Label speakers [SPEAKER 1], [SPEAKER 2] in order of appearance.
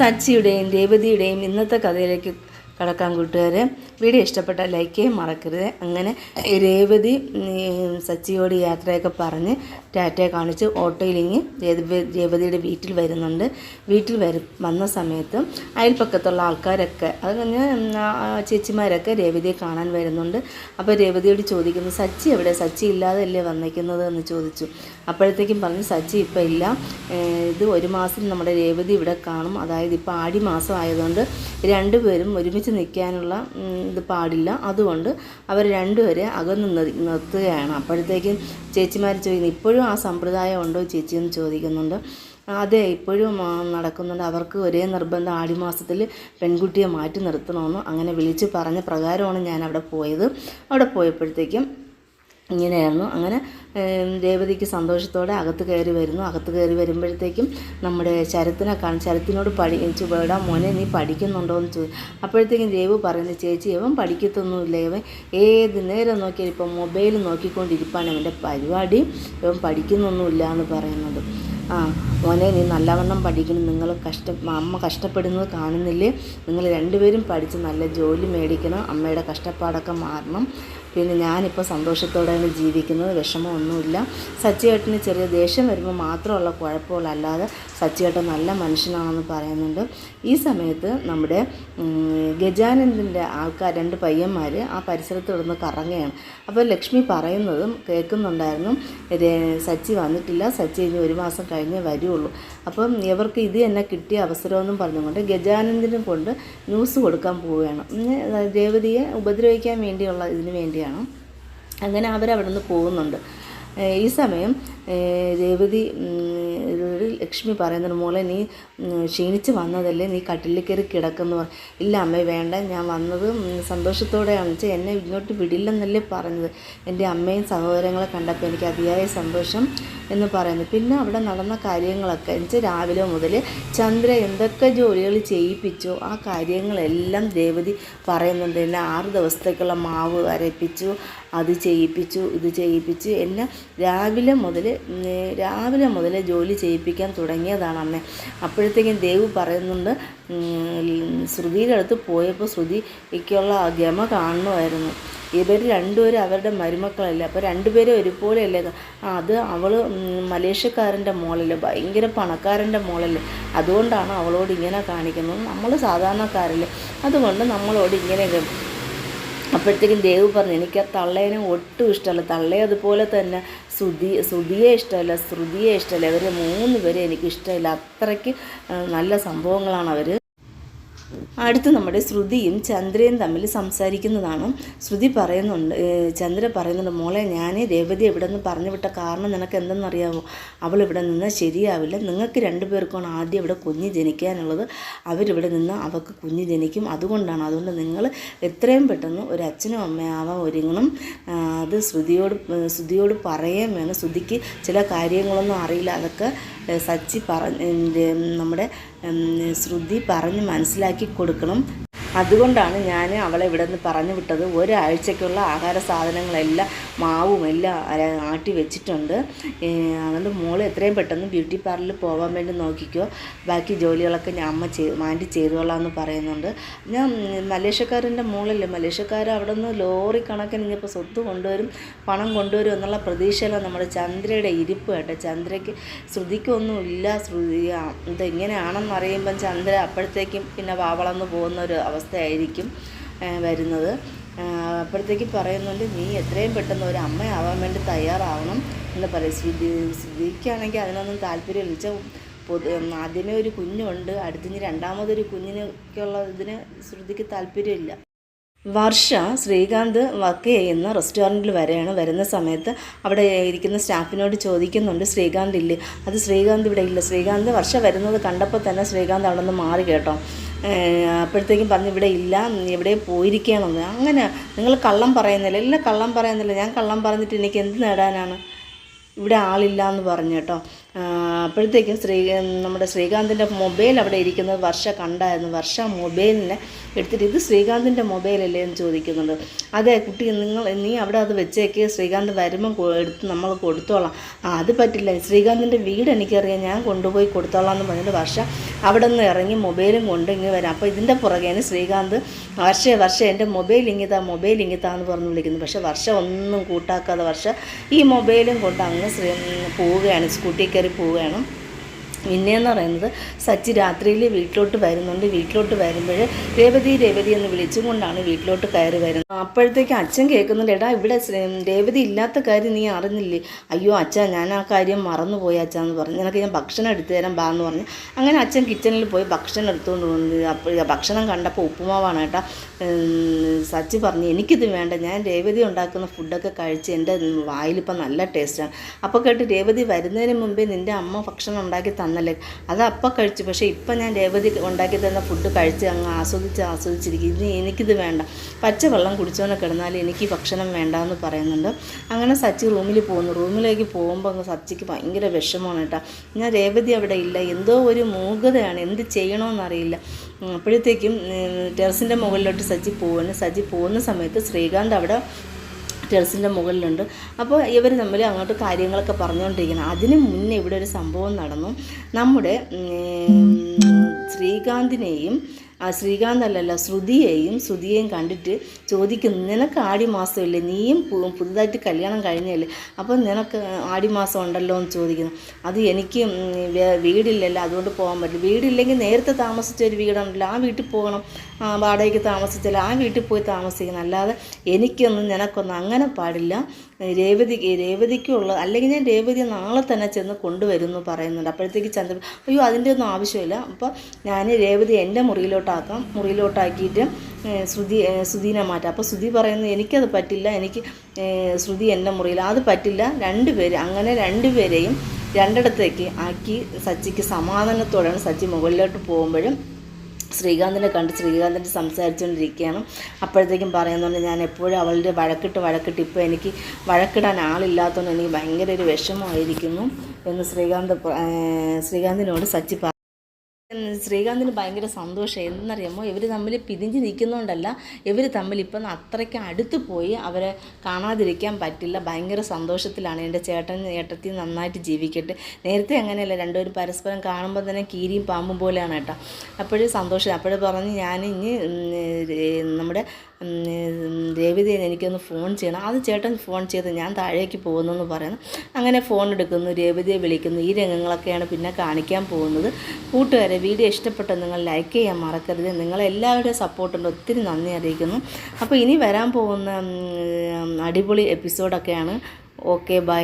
[SPEAKER 1] സച്ചിയുടെയും രേവതിയുടെയും ഇന്നത്തെ കഥയിലേക്ക് കടക്കാൻ കൂട്ടുകാരെ. വീഡിയോ ഇഷ്ടപ്പെട്ട ലൈക്ക് ചെയ്യാൻ മറക്കരുത്. അങ്ങനെ രേവതി സച്ചിയോട് യാത്രയൊക്കെ പറഞ്ഞ് ടാറ്റയെ കാണിച്ച് ഓട്ടോയിലിങ്ങി രേവതിയുടെ വീട്ടിൽ വരുന്നുണ്ട്. വീട്ടിൽ വരും വന്ന സമയത്ത് അയൽപ്പക്കത്തുള്ള ആൾക്കാരൊക്കെ അത് കഴിഞ്ഞ് ചേച്ചിമാരൊക്കെ രേവതിയെ കാണാൻ വരുന്നുണ്ട്. അപ്പോൾ രേവതിയോട് ചോദിക്കുന്നു സച്ചി എവിടെ? സച്ചി ഇല്ലാതെ അല്ലേ വന്നേക്കുന്നത്? എന്ന് ചോദിച്ചു. അപ്പോഴത്തേക്കും പറഞ്ഞു സച്ചി ഇപ്പം ഇല്ല. ഇത് ഒരു മാസം നമ്മുടെ രേവതി ഇവിടെ കാണും. അതായത് ഇപ്പോൾ ആടി മാസം ആയതുകൊണ്ട് രണ്ടുപേരും ഒരുമിച്ച് നിൽക്കാനുള്ള ഇത് പാടില്ല. അതുകൊണ്ട് അവർ രണ്ടുപേരെ അകന്ന് നിർ- നിർത്തുകയാണ്. അപ്പോഴത്തേക്കും ചേച്ചിമാർ ചോദിക്കുന്നു ഇപ്പോഴും ആ സമ്പ്രദായം ഉണ്ടോ? ചേച്ചി എന്ന് ചോദിക്കുന്നുണ്ട്. അതെ ഇപ്പോഴും നടക്കുന്നുണ്ട്. അവർക്ക് ഒരേ നിർബന്ധം ആടിമാസത്തിൽ പെൺകുട്ടിയെ മാറ്റി നിർത്തണമെന്ന്. അങ്ങനെ വിളിച്ച് പറഞ്ഞ പ്രകാരമാണ് ഞാൻ അവിടെ പോയത്. അവിടെ പോയപ്പോഴത്തേക്കും ഇങ്ങനെയായിരുന്നു. അങ്ങനെ രേവതിക്ക് സന്തോഷത്തോടെ അകത്ത് കയറി വരുന്നു. അകത്ത് കയറി വരുമ്പോഴത്തേക്കും നമ്മുടെ ശരത്തിനെ കാണും ശരത്തിനോട് പഠി ചുവടാ മോനെ നീ പഠിക്കുന്നുണ്ടോ എന്ന് ചോദിച്ചു അപ്പോഴത്തേക്കും രേവു പറയുന്നു ചേച്ചി ഇവൻ പഠിക്കത്തൊന്നുമില്ല. ഇവൻ ഏത് നേരം നോക്കിയാൽ ഇപ്പം മൊബൈൽ നോക്കിക്കൊണ്ടിരിപ്പാണ്. ഇവന്റെ പരിപാടി ഇവൻ പഠിക്കുന്നൊന്നുമില്ല എന്ന് പറയുന്നത്. ആ മോനെ നീ നല്ലവണ്ണം പഠിക്കണം. നിങ്ങൾ കഷ്ട അമ്മ കഷ്ടപ്പെടുന്നത് കാണുന്നില്ലേ? നിങ്ങൾ രണ്ടുപേരും പഠിച്ച് നല്ല ജോലി മേടിക്കണം. അമ്മയുടെ കഷ്ടപ്പാടൊക്കെ മാറണം. പിന്നെ ഞാനിപ്പോൾ സന്തോഷത്തോടെയാണ് ജീവിക്കുന്നത് വിഷമമൊന്നുമില്ല. സച്ചിയേട്ടന് ചെറിയ ദേഷ്യം വരുമ്പോൾ മാത്രമുള്ള കുഴപ്പമുള്ള അല്ലാതെ സച്ചിയേട്ടൻ നല്ല മനുഷ്യനാണെന്ന് പറയുന്നുണ്ട്. ഈ സമയത്ത് നമ്മുടെ ഗജാനന്ദന്റെ ആൾക്കാർ രണ്ട് പയ്യന്മാർ ആ പരിസരത്ത് കിടന്ന് കറങ്ങുകയാണ്. അപ്പോൾ ലക്ഷ്മി പറയുന്നതും കേൾക്കുന്നുണ്ടായിരുന്നു. സച്ചി വന്നിട്ടില്ല. സച്ചി ഇനി ഒരു മാസം കഴിഞ്ഞേ വരുള്ളൂ. അപ്പം ഇവർക്ക് ഇത് തന്നെ കിട്ടിയ അവസരമെന്നും പറഞ്ഞുകൊണ്ട് ഗജാനന്ദനും കൊണ്ട് ന്യൂസ് കൊടുക്കാൻ പോവുകയാണ്. രേവതിയെ ഉപദ്രവിക്കാൻ വേണ്ടിയുള്ള ഇതിന് വേണ്ടിയാണ്. അങ്ങനെ അവരവിടെ നിന്ന് പോകുന്നുണ്ട് ഈ സമയം രേവതി ലക്ഷ്മി പറയുന്നതിന് മോളെ നീ ക്ഷീണിച്ച് വന്നതല്ലേ നീ കട്ടിലിൽ കയറി കിടക്കുന്നു ഇല്ല അമ്മ വേണ്ട ഞാൻ വന്നത് സന്തോഷത്തോടെയാണ്. വെച്ചാൽ എന്നെ ഇങ്ങോട്ട് വിടില്ലെന്നല്ലേ പറഞ്ഞത്. എന്റെ അമ്മയും സഹോദരങ്ങളെ കണ്ടപ്പോൾ എനിക്ക് അതിയായ സന്തോഷം എന്ന് പറയുന്നു. പിന്നെ അവിടെ നടന്ന കാര്യങ്ങളൊക്കെ എന്നുവെച്ചാൽ രാവിലെ മുതൽ ചന്ദ്ര എന്തൊക്കെ ജോലികൾ ചെയ്യിപ്പിച്ചോ ആ കാര്യങ്ങളെല്ലാം രേവതി പറയുന്നുണ്ട്. എന്നെ ആറ് ദിവസത്തേക്കുള്ള മാവ് അരപ്പിച്ചു അത് ചെയ്യിപ്പിച്ചു ഇത് ചെയ്യിപ്പിച്ച് എന്നെ രാവിലെ മുതൽ രാവിലെ മുതൽ ജോലി ചെയ്യിപ്പിക്കാൻ തുടങ്ങിയതാണ് അമ്മ. അപ്പോഴത്തേക്കും ദേവ് പറയുന്നുണ്ട് ശ്രുതിയുടെ അടുത്ത് പോയപ്പോൾ ശ്രുതിക്കുള്ള ഗമ കാണുമായിരുന്നു. ഇവർ രണ്ടുപേരും അവരുടെ മരുമക്കളല്ലേ അപ്പോൾ രണ്ടുപേരും ഒരുപോലെയല്ലേ? അത് അവൾ മലേഷ്യക്കാരന്റെ മോളല്ലേ ഭയങ്കര പണക്കാരന്റെ മോളല്ലേ. അതുകൊണ്ടാണ് അവളോട് ഇങ്ങനെ കാണിക്കുന്നത്. നമ്മൾ സാധാരണക്കാരല്ലേ അതുകൊണ്ട് നമ്മളോട് ഇങ്ങനെയൊക്കെ അപ്പോഴത്തേക്കും ദേവ് പറഞ്ഞു എനിക്ക് ആ തള്ളേനെ ഒട്ടും ഇഷ്ടമല്ല. തള്ളയെ അതുപോലെ തന്നെ ശ്രുതി ശ്രുതിയെ ഇഷ്ടമല്ല ശ്രുതിയെ ഇഷ്ടമല്ല. ഇവരെ മൂന്ന് പേരെ എനിക്ക് ഇഷ്ടമില്ല. അത്രയ്ക്ക് നല്ല സംഭവങ്ങളാണ് അവർ അടുത്ത് നമ്മുടെ ശ്രുതിയും ചന്ദ്രയും തമ്മിൽ സംസാരിക്കുന്നതാണ്. ശ്രുതി പറയുന്നുണ്ട് ചന്ദ്ര പറയുന്നുണ്ട് മോളെ ഞാൻ രേവതി ഇവിടെ നിന്ന് പറഞ്ഞു വിട്ട കാരണം നിനക്ക് എന്തെന്നറിയാമോ അവൾ ഇവിടെ നിന്ന് ശരിയാവില്ല. നിങ്ങൾക്ക് രണ്ടുപേർക്കാണ് ആദ്യം ഇവിടെ കുഞ്ഞ് ജനിക്കാനുള്ളത്. അവരിവിടെ നിന്ന് അവൾക്ക് കുഞ്ഞ് ജനിക്കും. അതുകൊണ്ടാണ് അതുകൊണ്ട് നിങ്ങൾ എത്രയും പെട്ടെന്ന് ഒരു അച്ഛനും അമ്മയാവാൻ ഒരുങ്ങണം. അത് ശ്രുതിയോട് ശ്രുതിയോട് പറയുകയും വേണം. ശ്രുതിക്ക് ചില കാര്യങ്ങളൊന്നും അറിയില്ല. അതൊക്കെ സച്ചി പറ നമ്മുടെ ശ്രുതി പറഞ്ഞ് മനസ്സിലാക്കി കൊടുക്കണം. അതുകൊണ്ടാണ് ഞാൻ അവളെ ഇവിടെ നിന്ന് പറഞ്ഞു വിട്ടത്. ഒരാഴ്ചയ്ക്കുള്ള ആഹാര സാധനങ്ങളെല്ലാം മാവും എല്ലാം ആട്ടി വെച്ചിട്ടുണ്ട്. അതുകൊണ്ട് മോൾ എത്രയും പെട്ടെന്ന് ബ്യൂട്ടി പാർലറിൽ പോകാൻ വേണ്ടി നോക്കിക്കോ. ബാക്കി ജോലികളൊക്കെ ഞാൻ അമ്മ ചെയ് മാറ്റി ചെയ്തോളാം എന്ന് പറയുന്നുണ്ട്. ഞാൻ മലേഷ്യക്കാരന്റെ മോളല്ലേ? മലേഷ്യക്കാർ അവിടെ നിന്ന് ലോറി കണക്കിന് ഇനിയിപ്പോൾ സ്വത്ത് കൊണ്ടുവരും പണം കൊണ്ടുവരും എന്നുള്ള പ്രതീക്ഷയിലാണ് നമ്മുടെ ചന്ദ്രയുടെ ഇരിപ്പ് കേട്ടോ. ചന്ദ്രയ്ക്ക് ശ്രുതിക്കൊന്നുമില്ല. ശ്രുതി ഇതെങ്ങനെയാണെന്ന് അറിയുമ്പം ചന്ദ്ര അപ്പോഴത്തേക്കും പിന്നെ വാവളന്ന് പോകുന്ന ഒരു അവസ്ഥയായിരിക്കും വരുന്നത്. അപ്പോഴത്തേക്ക് പറയുന്നുണ്ട് നീ എത്രയും പെട്ടെന്ന് ഒരു അമ്മയാവാൻ വേണ്ടി തയ്യാറാവണം എന്ന് പറയും. ശ്രുതി ശ്രുതിക്കാണെങ്കിൽ അതിനൊന്നും താല്പര്യമില്ല വെച്ചാൽ പൊതു ആദ്യമേ ഒരു കുഞ്ഞുണ്ട്. അടുത്തിനി രണ്ടാമതൊരു കുഞ്ഞിനൊക്കെയുള്ള ഇതിന് ശ്രുതിക്ക് താല്പര്യമില്ല വർഷ ശ്രീകാന്ത് വർക്ക് ചെയ്യുന്ന റെസ്റ്റോറന്റിൽ വരെയാണ് വരുന്ന സമയത്ത് അവിടെ ഇരിക്കുന്ന സ്റ്റാഫിനോട് ചോദിക്കുന്നുണ്ട് ശ്രീകാന്ത് ഇല്ലേ? അത് ശ്രീകാന്ത് ഇവിടെ ഇല്ല. ശ്രീകാന്ത് വർഷ വരുന്നത് കണ്ടപ്പോൾ തന്നെ ശ്രീകാന്ത് അവിടെ നിന്ന് മാറി കേട്ടോ. അപ്പോഴത്തേക്കും പറഞ്ഞു ഇവിടെ ഇല്ല എവിടെ പോയിരിക്കണമെന്ന് അങ്ങനെ? നിങ്ങൾ കള്ളം പറയുന്നില്ല? ഇല്ല കള്ളം പറയുന്നില്ല. ഞാൻ കള്ളം പറഞ്ഞിട്ട് എനിക്ക് എന്ത് നേടാനാണ്? ഇവിടെ ആളില്ല എന്ന് പറഞ്ഞു കേട്ടോ. അപ്പോഴത്തേക്കും ശ്രീ നമ്മുടെ ശ്രീകാന്തിന്റെ മൊബൈൽ അവിടെ ഇരിക്കുന്നത് വർഷ കണ്ടായിരുന്നു. വർഷ മൊബൈലിനെ എടുത്തിട്ട് ഇത് ശ്രീകാന്തിന്റെ മൊബൈലല്ലേ എന്ന് ചോദിക്കുന്നുണ്ട്. അതെ കുട്ടി നിങ്ങൾ നീ അവിടെ അത് വെച്ചേക്ക് ശ്രീകാന്ത് വരുമ്പോൾ എടുത്ത് നമ്മൾ കൊടുത്തോളാം. ആ അത് പറ്റില്ല. ശ്രീകാന്തിന്റെ വീട് എനിക്കറിയാം. ഞാൻ കൊണ്ടുപോയി കൊടുത്തോളാം എന്ന് പറഞ്ഞിട്ട് വർഷ അവിടെ നിന്ന് ഇറങ്ങി മൊബൈലും കൊണ്ട് ഇങ്ങ് വരാം. അപ്പോൾ ഇതിന്റെ പുറകേന് ശ്രീകാന്ത് വർഷേ വർഷം എന്റെ മൊബൈൽ ഇങ്ങിതാ മൊബൈൽ ഇങ്ങിതാന്ന് പറഞ്ഞ് വിളിക്കുന്നു. പക്ഷേ വർഷം ഒന്നും കൂട്ടാക്കാതെ വർഷം ഈ മൊബൈലും കൊണ്ട് അങ്ങ് പോവുകയാണ് സ്കൂട്ടി കയറി പോവുകയാണ്. പിന്നെയെന്ന് പറയുന്നത് സച്ചി രാത്രിയിൽ വീട്ടിലോട്ട് വരുന്നുണ്ട്. വീട്ടിലോട്ട് വരുമ്പോൾ രേവതി രേവതി എന്ന് വിളിച്ചും കൊണ്ടാണ് വീട്ടിലോട്ട് കയറി വരുന്നത്. അപ്പോഴത്തേക്ക് അച്ഛൻ കേൾക്കുന്നുണ്ട് എടാ ഇവിടെ രേവതി ഇല്ലാത്ത കാര്യം നീ അറിഞ്ഞില്ലേ? അയ്യോ അച്ഛാ ഞാൻ ആ കാര്യം മറന്നുപോയി അച്ഛാ എന്ന് പറഞ്ഞു. നിനക്ക് ഞാൻ ഭക്ഷണം എടുത്തു തരാൻ ബാ എന്ന് പറഞ്ഞു. അങ്ങനെ അച്ഛൻ കിച്ചണിൽ പോയി ഭക്ഷണം എടുത്തുകൊണ്ട് വന്നു അപ്പോൾ ഭക്ഷണം കണ്ടപ്പോൾ ഉപ്പുമാവാണ് കേട്ടോ സച്ചി പറഞ്ഞു എനിക്കിത് വേണ്ട. ഞാൻ രേവതി ഉണ്ടാക്കുന്ന ഫുഡൊക്കെ കഴിച്ച് എന്റെ വായിലിപ്പോൾ നല്ല ടേസ്റ്റാണ്. അപ്പോൾ കേട്ട് രേവതി വരുന്നതിന് മുമ്പേ നിന്റെ അമ്മ ഭക്ഷണം ഉണ്ടാക്കി തന്നല്ലേ അത് അപ്പം കഴിച്ചു. പക്ഷേ ഇപ്പം ഞാൻ രേവതി ഉണ്ടാക്കി തന്ന ഫുഡ് കഴിച്ച് അങ്ങ് ആസ്വദിച്ച് ആസ്വദിച്ചിരിക്കും ഇനി എനിക്കിത് വേണ്ട. പച്ചവെള്ളം കുടിച്ചോനെ കിടന്നാൽ എനിക്ക് ഭക്ഷണം വേണ്ട എന്ന് പറയുന്നുണ്ട്. അങ്ങനെ സച്ചി റൂമിൽ പോകുന്നു. റൂമിലേക്ക് പോകുമ്പോൾ അങ്ങ് സച്ചിക്ക് ഭയങ്കര വിഷമമാണ് കേട്ടോ. ഞാൻ രേവതി അവിടെ ഇല്ല. എന്തോ ഒരു മൂകതയാണ്. എന്ത് ചെയ്യണമെന്നറിയില്ല അപ്പോഴത്തേക്കും ടെറസിന്റെ മുകളിലോട്ട് സച്ചി പോകുന്നു സച്ചി പോകുന്ന സമയത്ത് ശ്രീകാന്ത് അവിടെ ടെറസിന്റെ മുകളിലുണ്ട്. അപ്പോൾ ഇവർ തമ്മിൽ അങ്ങോട്ട് കാര്യങ്ങളൊക്കെ പറഞ്ഞുകൊണ്ടിരിക്കണം അതിന് മുന്നേ ഇവിടെ ഒരു സംഭവം നടന്നു. നമ്മുടെ ശ്രീകാന്തിനെയും ആ ശ്രീകാന്ത് അല്ലല്ല ശ്രുതിയെയും ശ്രുതിയെയും കണ്ടിട്ട് ചോദിക്കുന്നു നിനക്ക് ആടി മാസമില്ലേ നീയും പുതുതായിട്ട് കല്യാണം കഴിഞ്ഞല്ലേ അപ്പോൾ നിനക്ക് ആടി മാസം ഉണ്ടല്ലോ എന്ന് ചോദിക്കുന്നു. അത് എനിക്ക് വീടില്ലല്ലോ അതുകൊണ്ട് പോകാൻ പറ്റില്ല. വീടില്ലെങ്കിൽ നേരത്തെ താമസിച്ച ഒരു വീടുണ്ടല്ലോ ആ വീട്ടിൽ പോകണം. വാടകയ്ക്ക് താമസിച്ചാൽ ആ വീട്ടിൽ പോയി താമസിക്കണം. അല്ലാതെ എനിക്കൊന്നും നിനക്കൊന്നും അങ്ങനെ പാടില്ല. രേവതി രേവതിക്കുള്ള അല്ലെങ്കിൽ ഞാൻ രേവതി നാളെ തന്നെ ചെന്ന് കൊണ്ടുവരുമെന്ന് പറയുന്നുണ്ട്. അപ്പോഴത്തേക്ക് ചന്ദ്ര അയ്യോ അതിന്റെ ഒന്നും ആവശ്യമില്ല. അപ്പോൾ ഞാൻ രേവതി എന്റെ മുറിയിലോട്ടാക്കാം. മുറിയിലോട്ടാക്കിയിട്ട് ശ്രുതി ശ്രുതിനെ മാറ്റാം. അപ്പോൾ ശ്രുതി പറയുന്നു എനിക്കത് പറ്റില്ല. എനിക്ക് ശ്രുതി എന്റെ മുറിയിൽ അത് പറ്റില്ല. രണ്ട് രണ്ടുപേര് അങ്ങനെ രണ്ടുപേരെയും രണ്ടിടത്തേക്ക് ആക്കി സച്ചിക്ക് സമാധാനത്തോടെയാണ് സച്ചി മുകളിലോട്ട് പോകുമ്പോഴും ശ്രീകാന്തിനെ കണ്ട് ശ്രീകാന്തിന്റെ സംസാരിച്ചുകൊണ്ടിരിക്കുകയാണ് അപ്പോഴത്തേക്കും പറയുന്നുണ്ട് ഞാൻ എപ്പോഴും അവളുടെ വഴക്കിട്ട് വഴക്കിട്ട് ഇപ്പോൾ എനിക്ക് വഴക്കിടാൻ ആളില്ലാത്തതുകൊണ്ട് എനിക്ക് ഭയങ്കര ഒരു വിഷമമായിരിക്കുന്നു എന്ന് ശ്രീകാന്ത് ശ്രീകാന്തിനോട് സച്ചി ശ്രീകാന്തിന് ഭയങ്കര സന്തോഷം എന്നറിയാമോ ഇവർ തമ്മിൽ പിരിഞ്ഞ് നിൽക്കുന്നതുകൊണ്ടല്ല ഇവർ തമ്മിൽ ഇപ്പം അത്രയ്ക്ക് അടുത്ത് പോയി അവരെ കാണാതിരിക്കാൻ പറ്റില്ല. ഭയങ്കര സന്തോഷത്തിലാണ് എന്റെ ചേട്ടൻ ഏട്ടത്തി നന്നായിട്ട് ജീവിക്കട്ടെ. നേരത്തെ അങ്ങനെയല്ല രണ്ടുപേരും പരസ്പരം കാണുമ്പോൾ തന്നെ കീരിയും പാമ്പും പോലെയാണ് കേട്ടോ. അപ്പോഴും സന്തോഷം. അപ്പോഴും പറഞ്ഞ് ഞാൻ ഇനി നമ്മുടെ ഉം, രേവതി എനിക്കൊന്ന് ഫോൺ ചെയ്യണം. അത് ചേട്ടൻ ഫോൺ ചെയ്ത് ഞാൻ താഴേക്ക് പോകുന്നു എന്ന് പറയുന്നു. അങ്ങനെ ഫോൺ എടുക്കുന്നു രേവതിയെ വിളിക്കുന്നു. ഈ രംഗങ്ങളൊക്കെയാണ് പിന്നെ കാണിക്കാൻ പോകുന്നത്. കൂട്ടുകാരെ വീഡിയോ ഇഷ്ടപ്പെട്ട നിങ്ങൾ ലൈക്ക് ചെയ്യാൻ മറക്കരുത്. നിങ്ങളെല്ലാവരുടെയും സപ്പോർട്ടുണ്ട് ഒത്തിരി നന്ദി അറിയിക്കുന്നു. അപ്പോൾ ഇനി വരാൻ പോകുന്ന അടിപൊളി എപ്പിസോഡൊക്കെയാണ് ഓക്കെ ബൈ